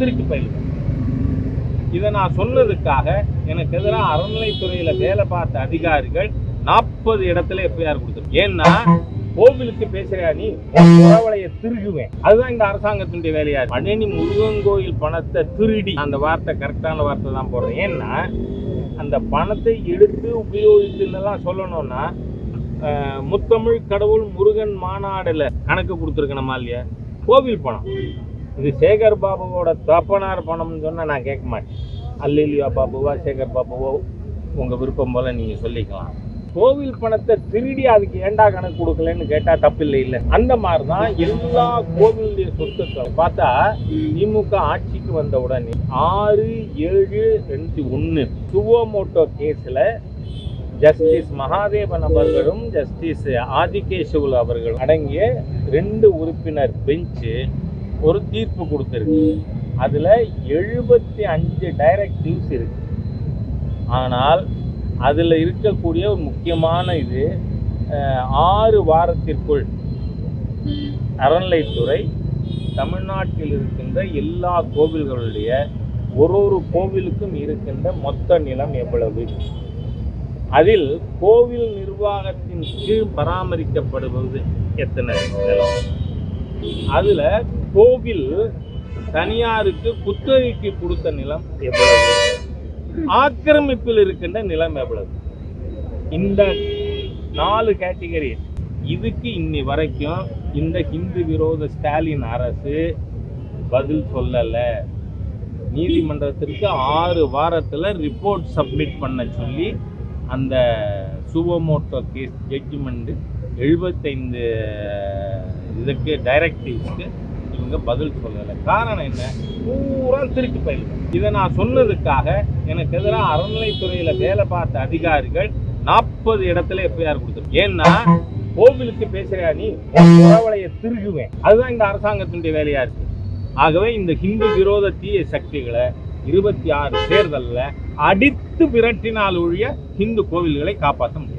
திருட்டு பயிலுங்க இதை நான் சொன்னதுக்காக எனக்கு எதிராக அறநிலைத்துறையில் வேலை பார்த்த அதிகாரிகள் நாற்பது இடத்துல எஃப்ஐஆர் கொடுத்துருக்கு. ஏன்னா கோவிலுக்கு பேசுறியா நீ? உறவலைய திருகுவேன். அதுதான் இந்த அரசாங்கத்தினுடைய வேலையா பழனி முருகன் கோயில் பணத்தை திருடி அந்த வார்த்தை கரெக்டான வார்த்தை தான் போடுறேன். ஏன்னா அந்த பணத்தை எடுத்து உபயோகித்துலாம் சொல்லணும்னா முத்தமிழ் கடவுள் முருகன் மாநாடுல கணக்கு கொடுத்துருக்கணுமா இல்லையா? கோவில் பணம். இது சேகர் பாபுவோட தப்பனார் பணம்னு சொன்னால் நான் கேட்க மாட்டேன். அல்லிலியா பாபுவா சேகர் பாபுவோ உங்கள் விருப்பம் போல் நீங்கள் சொல்லிக்கலாம். கோவில் பணத்தை திருடி அதுக்கு ஏண்டா கணக்கு கொடுக்கலன்னு கேட்டா தப்பு இல்லை. அந்த மாதிரி தான் எல்லா கோவிலுடைய சொத்துக்களை பார்த்தா திமுக ஆட்சிக்கு வந்த உடனே ஆறு ஏழு ரெண்டு ஒன்று சுவோமோட்டோ கேஸில் ஜஸ்டிஸ் மகாதேவன் அவர்களும் ஜஸ்டிஸ் ஆதிகேசவுல் அவர்களும் அடங்கிய ரெண்டு உறுப்பினர் பெஞ்சு ஒரு தீர்ப்பு கொடுத்துருக்கு. அதில் எழுபத்தி அஞ்சு டைரக்டிவ்ஸ் இருக்கு. ஆனால் அதில் இருக்கக்கூடிய ஒரு முக்கியமான இது ஆறு வாரத்திற்குள் அறநிலைத்துறை தமிழ்நாட்டில் இருக்கின்ற எல்லா கோவில்களுடைய ஒரு ஒரு கோவிலுக்கும் இருக்கின்ற மொத்த நிலம் எவ்வளவு? அதில் கோவில் நிர்வாகத்தின் கீழ் பராமரிக்கப்படுவது எத்தனை? நிலம் அதுல கோவில் தனியாருக்கு குத்தகைக்கு கொடுத்த நிலம் எவ்வளவு? ஆக்கிரமிப்பில் இருக்கின்ற நிலம் எவ்வளவு? இந்த நாலு கேட்டகரி. இதுக்கு இன்னி வரைக்கும் இந்த ஹிந்து விரோத ஸ்டாலின் அரசு பதில் சொல்லல. நீதிமன்றத்திற்கு ஆறு வாரத்தில் ரிப்போர்ட் சப்மிட் பண்ண சொல்லி அந்த சுபமோட்டோ கேஸ் ஜட்ஜ்மெண்ட்டு எழுபத்தைந்து இதுக்கு டைரக்டிவ்ஸ்க்கு இவங்க பதில் சொல்லலை. காரணம் என்ன? பூரா திருட்டு பயிலுங்க இதை நான் சொன்னதுக்காக எனக்கு எதிராக அறநிலைத்துறையில் வேலை பார்த்த அதிகாரிகள் நாற்பது இடத்துல எஃப்ஐஆர் கொடுத்துருக்கு. ஏன்னா கோவிலுக்கு பேசுறியா நீ? உன் திருகுவேன். அதுதான் இந்த அரசாங்கத்தினுடைய வேலையா இருக்கு. ஆகவே இந்த ஹிந்து விரோத தீய சக்திகளை இருபத்தி ஆறு தேர்தலில் அடித்து விரட்டினால் ஒழிய ஹிந்து கோவில்களை காப்பாற்ற முடியும்.